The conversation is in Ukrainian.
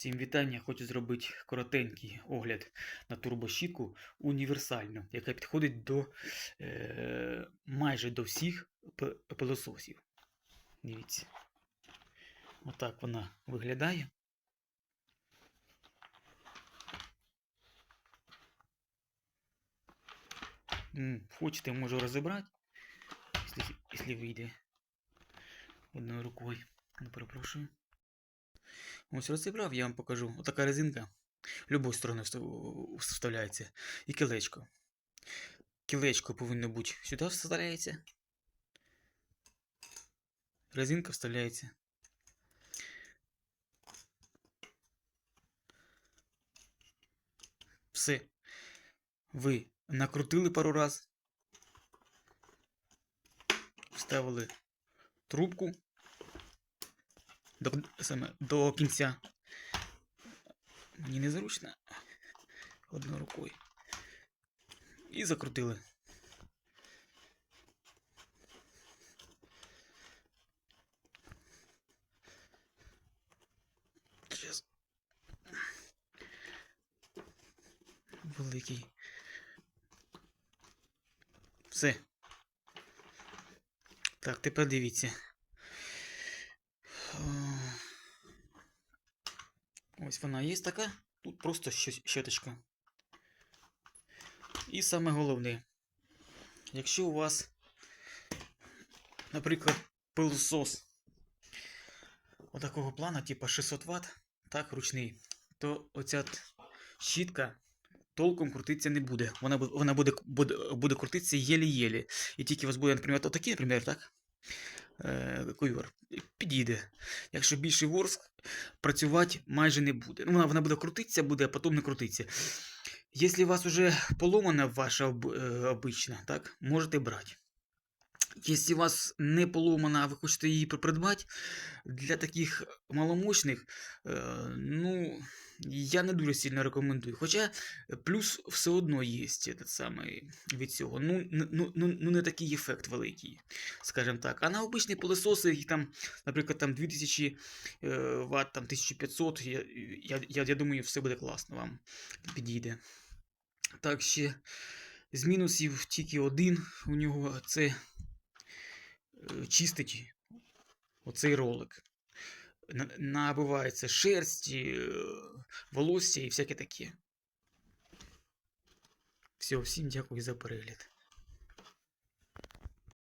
Всім вітання! Хочу зробити коротенький огляд на турбощітку універсальну, яка підходить до е, майже до всіх пилососів. Дивіться. Отак вона виглядає. Хочете, можу розібрати, якщо вийде одною рукою. Не перепрошую. Ось розібрав, я вам покажу. Отака резинка. Любою стороною вставляється. І кілечко. Кілечко повинно бути сюди вставляється. Резинка вставляється. Все. Ви накрутили пару раз. Вставили трубку до, саме, до кінця. Мені незручно. Одною рукою. І закрутили. Щас. Великий. Все. Так, тепер дивіться. Ось вона є така. Тут просто щоточка. І саме головне, якщо у вас, наприклад, пилосос отакого плана, типу 600 Вт, так, ручний, то оця щітка толком крутитися не буде. Вона, вона буде, буде, буде крутитися єлі-єлі. І тільки у вас буде, наприклад, отакий, наприклад, так? Е, ковер, підійде. Якщо більший ворс, працювати майже не буде. Ну, вона, вона буде крутитися, буде, а потім не крутитися. Якщо у вас вже поломана ваша об, е, обична, так, можете брати. Якщо у вас не поломана, а ви хочете її придбати, для таких маломощних, е, ну, я не дуже сильно рекомендую. Хоча плюс все одно є самий від цього. Ну, ну, ну, ну не такий ефект великий, скажімо так. А на обичні пилососи, їх там, наприклад, там 2000 е, Вт, там 1500, я, я, я, я думаю, все буде класно вам підійде. Так, ще з мінусів тільки один у нього це е, чистить оцей ролик. На- Набивається шерсть, е, волосся і всяке таке. Все, всім дякую за перегляд.